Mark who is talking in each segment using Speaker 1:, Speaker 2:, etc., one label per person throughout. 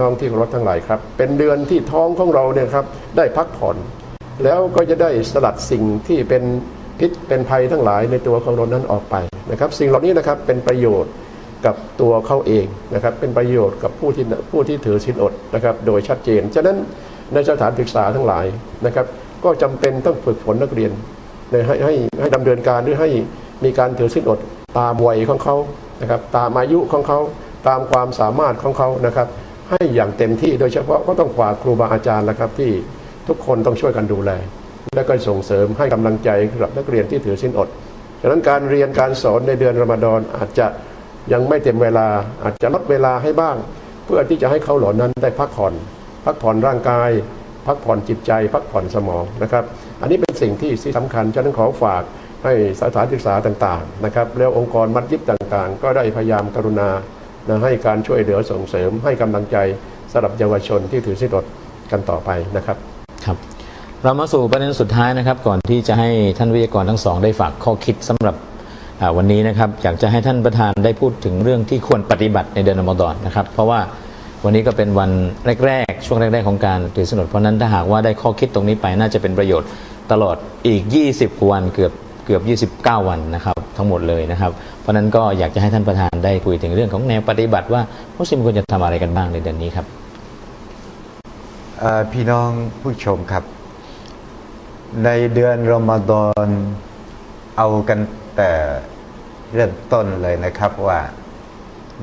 Speaker 1: น้องที่รพทั้งหลายครับ เป็นเดือนที่ท้องของเราเนี่ยครับได้พักผ่อน แล้วก็จะได้สลัดสิ่งที่เป็นพิษเป็นภัยทั้งหลายในตัวของเรานั้นออกไปนะครับ สิ่งเหล่านี้นะครับเป็นประโยชน์กับตัวเขาเองนะครับ เป็นประโยชน์กับผู้ที่ผู้ที่ถือศีลอดนะครับ โดยชัดเจน ฉะนั้นในสถานศึกษาทั้งหลายนะครับ ก็จำเป็นต้องฝึกฝนนักเรียนให้ให้ให้ดำเนินการหรือให้มีการถือศีลอดตามวัยของเขานะครับ ตามอายุของเขาตามความสามารถของเขานะครับ ให้อย่างเต็มที่โดยเฉพาะก็ต้องฝากครูบาอาจารย์นะครับที่ทุกคนต้องช่วยกันดูแล และก็ส่งเสริมให้กำลังใจสำหรับนักเรียนที่ถือศีลอดฉะนั้นการเรียนการสอนในเดือนรอมฎอนอาจจะยังไม่เต็มเวลาอาจจะลดเวลาให้บ้าง เพื่อที่จะให้เขาเหล่านั้นได้พักผ่อน พักผ่อนร่างกาย พักผ่อนจิตใจ พักผ่อนสมองนะครับ อันนี้เป็นสิ่งที่สำคัญฉะนั้นขอฝากให้สถานศึกษาต่างๆนะครับแล้วองค์กรมัดยิบต่างๆ ก็ได้พยายามกรุณา นะให้การช่วยเหลือส่งเสริมให้กำลังใจสำหรับเยาวชนที่ถือสิทธิ์กันต่อไปนะครับ
Speaker 2: ครับ เรามาสู่ประเด็นสุดท้ายนะครับ ก่อนที่จะให้ท่านวิทยากรทั้งสอง ได้ฝากข้อคิดสำหรับวันนี้นะครับอยากจะให้ท่านประธานได้พูดถึงเรื่องที่ควรปฏิบัติในเดือนอมฎอนนะครับ เพราะว่าวันนี้ก็เป็นวันแรกๆ ช่วงแรก ๆ ของการถือสนดเพราะนั้นถ้าหากว่าได้ข้อคิดตรงนี้ไปน่าจะเป็นประโยชน์ตลอดอีก 20กว่าวันเกือบ เกือบ 29 วันนะครับทั้งหมดเลยนะครับ เพราะนั้นก็อยากจะให้ท่านประธานได้คุยถึงเรื่องของแนวปฏิบัติว่ามุสลิมควรจะทำอะไรกันบ้างในเดือนนี้ครับ
Speaker 3: พี่น้องผู้ชมครับ ในเดือนรอมฎอนเอากันแต่เริ่มต้นเลยนะครับว่า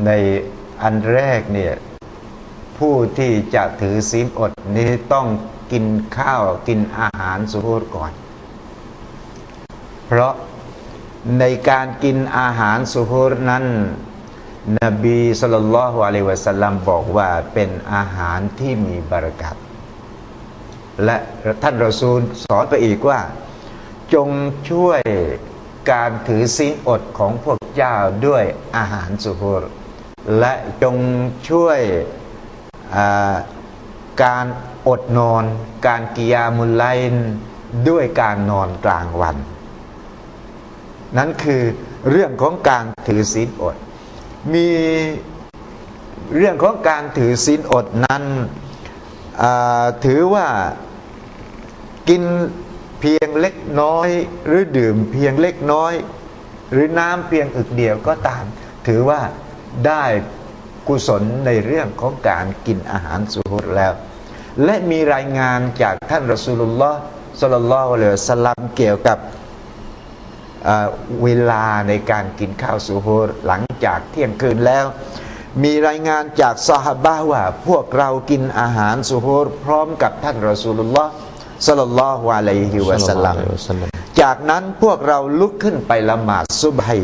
Speaker 3: ในอันแรกเนี่ยผู้ที่จะถือศีลอดนี้ต้องกินข้าวกินอาหารสุโภก่อน เพราะในการกินอาหารสุโภนั้น นบีสุลต่านละฮ์อะลัยวะสัลลัมบอกว่าเป็นอาหารที่มีบารักัตและท่านรอซูลสอนไปอีกว่า จงช่วยการถือศีลอดของพวกเจ้าด้วยอาหารสุโภรและจงช่วยการอดนอน การกิยามุลไลน์ด้วยการนอนกลางวัน นั่นคือเรื่องของการถือศีลอด มีเรื่องของการถือศีลอดนั้นถือว่ากินเพียงเล็กน้อย หรือดื่มเพียงเล็กน้อย หรือน้ำเพียงอึกเดียวก็ตาม ถือว่าได้กุศลในเรื่องของการกินอาหารสุโฮรแล้ว และมีรายงานจากท่านรอสูลุลลอฮ์สลลัลลอฮุอะลัยฮิสลัมเกี่ยวกับ เอ่อเวลาในการกินข้าวสุโฮรหลังจากเที่ยงคืนแล้ว มีรายงานจากซอฮาบะห์ว่า พวกเรากินอาหารสุโฮรพร้อมกับท่านรอสูลุลลอฮ์สัลลัลลอฮุอะลัยฮิวะสัลลัมจากนั้นพวกเราลุกขึ้นไปละหมาดซุบฮี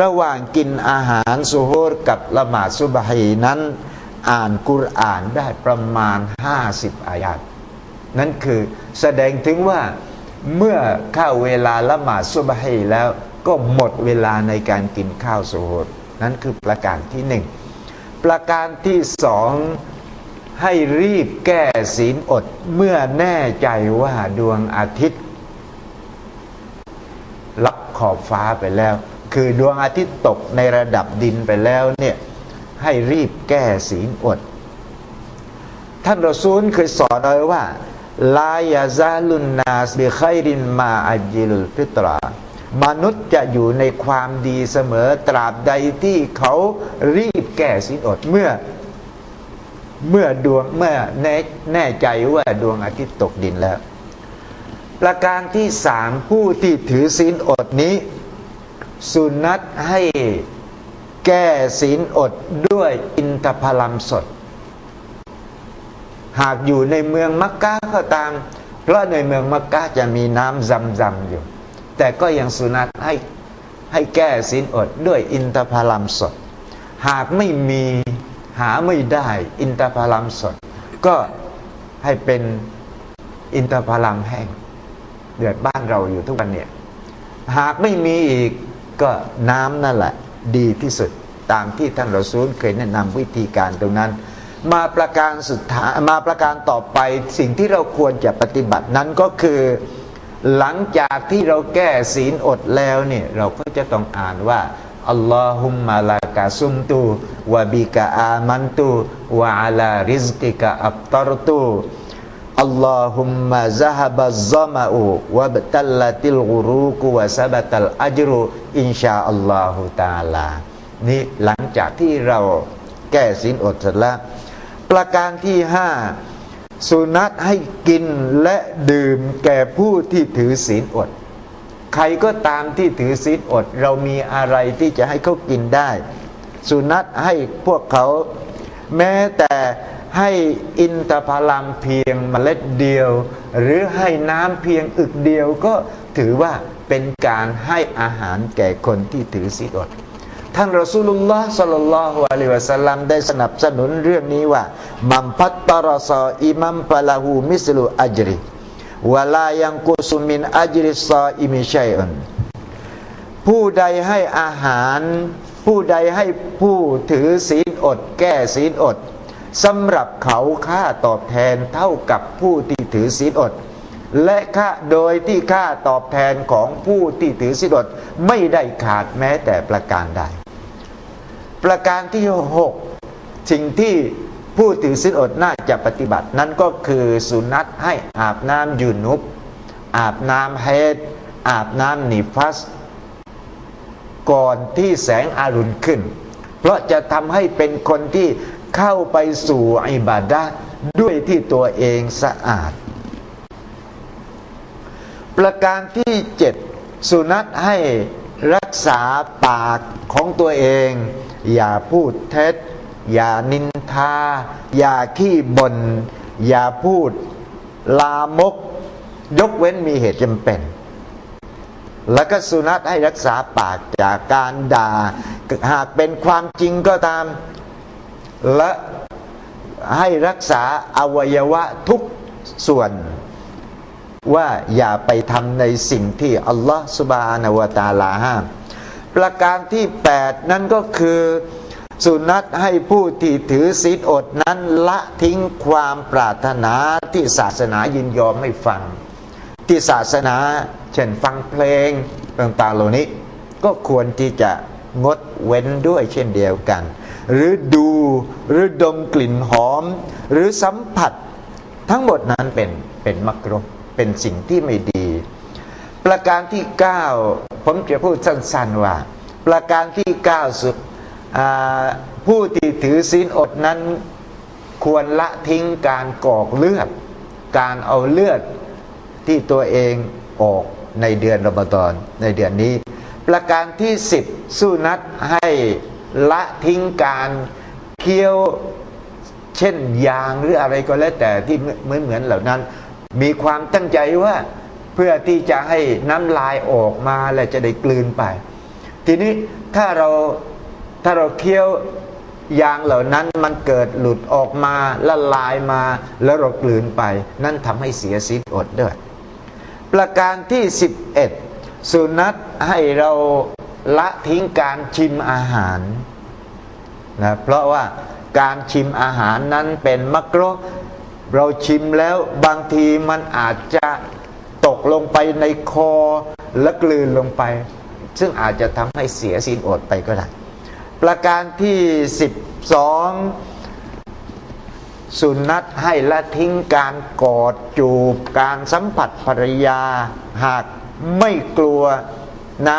Speaker 3: ระหว่างกินอาหารสุโฮรกับละหมาดซุบฮีนั้น อ่านกุรอานได้ประมาณ 50 อายัดนั่นคือแสดงถึงว่า เมื่อเข้าเวลาละหมาดซุบฮีแล้วก็หมดเวลาในการกินข้าวสุโฮรนั่นคือประการที่หนึ่งประการที่สองให้รีบแก้ศีลอดเมื่อแน่ใจว่าดวงอาทิตย์ลับขอบฟ้าไปแล้ว คือดวงอาทิตย์ตกในระดับดินไปแล้วเนี่ยให้รีบแก้ศีลอด ท่านรอซูลเคยสอนเอาไว้ว่า ลายาซาลุนนาสบิไครินมาอัจิลุลฟิตรามนุษย์จะอยู่ในความดีเสมอตราบใดที่เขารีบแก้ศีลอดเมื่อ เมื่อดวงเมื่อแน่แน่ใจว่าดวงอาทิตย์ตกดินแล้ว ประการที่สามผู้ที่ถือศีลอดนี้ สุนัตให้แก้ศีลอดด้วยอินทผลัมสด หากอยู่ในเมืองมักกะก็ตาม เพราะในเมืองมักกะจะมีน้ำซำซำอยู่ แต่ก็ยังสุนัตให้ให้แก้ศีลอดด้วยอินทผลัมสด หากไม่มีหาไม่ได้อินทผลัมสด ก็ให้เป็นอินทผลัมแห้งเดือดบ้านเราอยู่ทุกวันเนี่ยหากไม่มีอีกก็น้ำนั่นแหละ ดีที่สุดตามที่ท่านรอซูลเคยแนะนำวิธีการตรงนั้น มาประการสุดท้ายมาประการต่อไปสิ่งที่เราควรจะปฏิบัตินั้นก็คือหลังจากที่เราแก้ศีลอดแล้วเนี่ยเราก็จะต้องอ่านว่าอัลลอฮุมมาลากาซุมตูวะบิกะอามันตุวะอาลาริซกิกะอับตรตุอัลลอฮุมมะซะฮบัซซะมะอูวะบตัลลัติลกุรูกุวะซะบัตัลอัจรุอินชาอัลลอฮุตาลานี่หลังจากที่เราแก้สินอดเสร็จแล้ว ประการที่ห้าสุนัตให้กินและดื่มแก่ผู้ที่ถือศีลอด ใครก็ตามที่ถือศีลอด เรามีอะไรที่จะให้เขากินได้ สุนัตให้พวกเขา แม้แต่ให้อินทผลัมเพียงเมล็ดเดียว หรือให้น้ำเพียงอึกเดียวก็ถือว่าเป็นการให้อาหารแก่คนที่ถือศีลอด ท่านรอสูลุลลอฮ์สัลลัลลอฮุอะลัยฮิวะสัลลัมได้สนับสนุนเรื่องนี้ว่า มัมพัตตารซออิมัมฟะลาหูมิสลุอัจริวะลายังกุสุมินอัจริซออิมิชัยอนผู้ใดให้อาหาร ผู้ใดให้ผู้ถือศีลอด แก้ศีลอดสำหรับเขาค่าตอบแทนเท่ากับผู้ที่ถือศีลอด และค่าโดยที่ค่าตอบแทนของผู้ที่ถือศีลอด ไม่ได้ขาดแม้แต่ประการใด ประการที่หกสิ่งที่ผู้ถือศีลอดน่าจะปฏิบัติ นั้นก็คือสุนัตให้อาบน้ำยูนุบอาบน้ำเฮดอาบน้ำนิฟัส ก่อนที่แสงอารุณขึ้น เพราะจะทำให้เป็นคนที่เข้าไปสู่อิบาดะด้วยที่ตัวเองสะอาด ประการที่เจ็ดสุนัตให้รักษาปากของตัวเอง อย่าพูดเท็จ อย่านินทา อย่าขี้บน่นอย่าพูดลามก ยกเว้นมีเหตุจำเป็น แล้วก็สุนัตให้รักษาปากจากการด่า หากเป็นความจริงก็ตาม และให้รักษาอวัยวะทุกส่วนว่าอย่าไปทำในสิ่งที่อัลลอฮฺสุบานาวตาลาห้าม ประการที่ 8 นั่นก็คือสุนัตให้ผู้ที่ถือศีลอดนั้นละทิ้งความปรารถนาที่ศาสนายินยอมให้ฟัง ที่ศาสนาเช่นฟังเพลงต่างๆเหล่านี้ ก็ควรที่จะงดเว้นด้วยเช่นเดียวกัน หรือดูหรือดมกลิ่นหอม หรือสัมผัสทั้งหมดนั้นเป็นเป็นมักรุเป็นสิ่งที่ไม่ดี ประการที่ 9 ผมจะพูดสั้นๆว่า ประการที่ 9 สุดผู้ที่ถือศีลอดนั้นควรละทิ้งการกอกเลือด การเอาเลือดที่ตัวเองออกในเดือนรอมฎอนในเดือนนี้ ประการที่ 10 สู้นัดให้ละทิ้งการเคี้ยวเช่นยางหรืออะไรก็แล้วแต่ที่เหมือนเหมือนเหล่านั้น มีความตั้งใจว่า เพื่อที่จะให้น้ำลายออกมาและจะได้กลืนไป ทีนี้ถ้าเราถ้าเราเคี้ยวยางเหล่านั้นมันเกิดหลุดออกมาละลายมาแล้วเรากลืนไป นั่นทำให้เสียสิทธิ์อดด้วย ประการที่ 11 สุนัตให้เราละทิ้งการชิมอาหารนะเพราะว่าการชิมอาหารนั้นเป็นมักรุเราชิมแล้วบางทีมันอาจจะ ลงไปในคอและกลืนลงไป ซึ่งอาจจะทำให้เสียศีลอดไปก็ได้ ประการที่ 12 สุนัตให้ละทิ้งการกอดจูบ การสัมผัสภรรยา หากไม่กลัวน้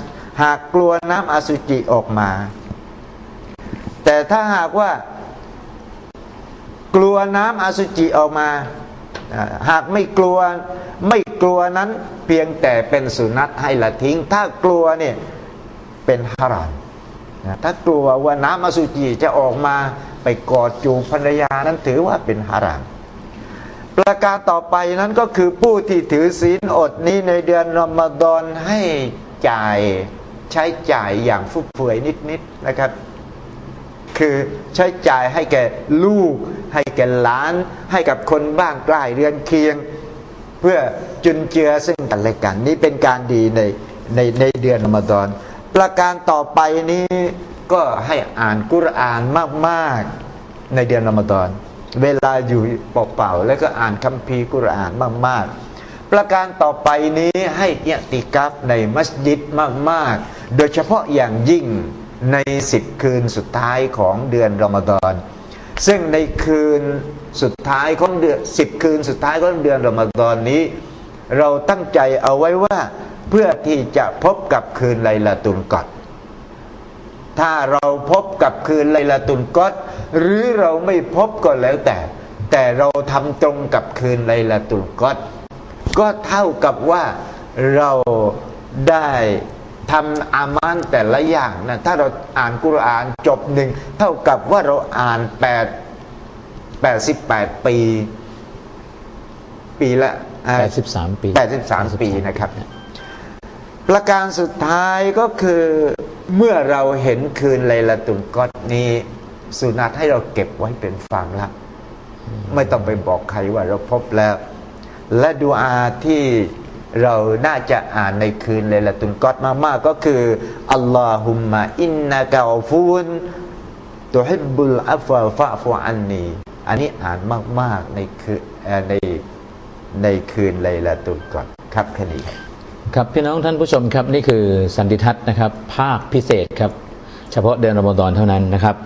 Speaker 3: ำหากกลัวน้ำอสุจิออกมา แต่ถ้าหากว่ากลัวน้ำอสุจิออกมา หากไม่กลัวไม่กลัวนั้นเพียงแต่เป็นสุนัตให้ละทิ้ง ถ้ากลัวเนี่ยเป็นฮารามถ้ากลัวว่าน้ำอสุจิจะออกมาไปกอดจูบภรรยานั้นถือว่าเป็นฮารามประการต่อไปนั้นก็คือผู้ที่ถือศีลอดนี้ในเดือนรอมฎอนให้จ่ายใช้จ่ายอย่างฟุ่มเฟือยนิดๆนนะครับ คือใช้จ่ายให้แก่ลูก ให้แก่หลาน ให้กับคนบ้านใกล้เรือนเคียง เพื่อจุนเจือซึ่งกันและกัน นี่เป็นการดีในในในเดือนอมฎอน ประการต่อไปนี้ก็ให้อ่านกุรอานมากๆในเดือนอมฎอน เวลาอยู่เปล่าๆแล้วก็อ่านคัมภีร์กุรอานมาก ๆประการต่อไปนี้ให้เอติกัฟในมัสยิดมาก ๆ โดยเฉพาะอย่างยิ่งในสิบคืนสุดท้ายของเดือนรอมฎอน ซึ่งในคืนสุดท้ายของเดือนสิบคืนสุดท้ายของเดือนรอมฎอนนี้ เราตั้งใจเอาไว้ว่าเพื่อที่จะพบกับคืนไลลาตุลกอดถ้าเราพบกับคืนไลลาตุลกอดหรือเราไม่พบก็แล้วแต่ แต่เราทำตรงกับคืนไลลาตุลกอดก็เท่ากับว่าเราได้ ทำอามานแต่ละอย่างนะถ้าเราอ่านกุรอานจบหนึ่งเท่ากับว่าเราอ่านแปดแปดสิบแปดปี ปีละอ่า
Speaker 2: 83ปี
Speaker 3: 83ปีนะครับ ประการสุดท้ายก็คือเมื่อเราเห็นคืนไลลาตุลกอดนี้สุนัตให้เราเก็บไว้เป็นฟังลับไม่ต้องไปบอกใครว่าเราพบแล้ว และดูอาที่ เราน่าจะอ่านในคืนไลยลาตุลกอดมาก ๆ ก็คืออัลลอฮุมมะอินนากาฟูนตุฮิบบุลอัฟวาฟะฟูอันนีอันนี้อ่านมาก ๆ ในคืนในในคืนไลยลาตุลกอดครับแค่นี้ครับ
Speaker 2: ครับพี่น้องท่านผู้ชมครับนี่คือสันติทัศน์นะครับ ภาคพิเศษครับ เฉพาะเดือนรอมฎอนเท่านั้นนะครับ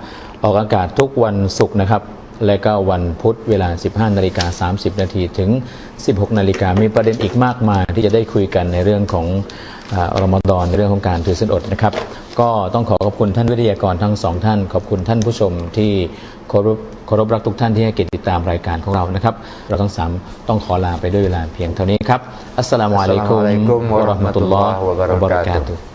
Speaker 2: ออกอากาศทุกวันศุกร์นะครับ และก็วันพุธเวลา 15นาฬิกา30 นาทีถึง 16นาฬิกามีประเด็นอีกมากมายที่จะได้คุยกันในเรื่องของอารอมฎอนในเรื่องของการถือศีลอดนะครับ ก็ต้องขอขอบคุณท่านวิทยากรทั้งสองท่าน ขอบคุณท่านผู้ชมที่เคารพเคารพรักทุกท่านที่ให้เกียรติติดตามรายการของเรานะครับ เราทั้งสามต้องขอลาไปด้วยเวลาเพียงเท่านี้ครับอัสสลามุอะลัยกุม
Speaker 3: อัสสลามุอะลัยกุม
Speaker 2: วะเราะห์มะตุลลอฮ์
Speaker 3: วะบะเราะกาตุฮ์
Speaker 2: วะบะเราะกาตุฮ์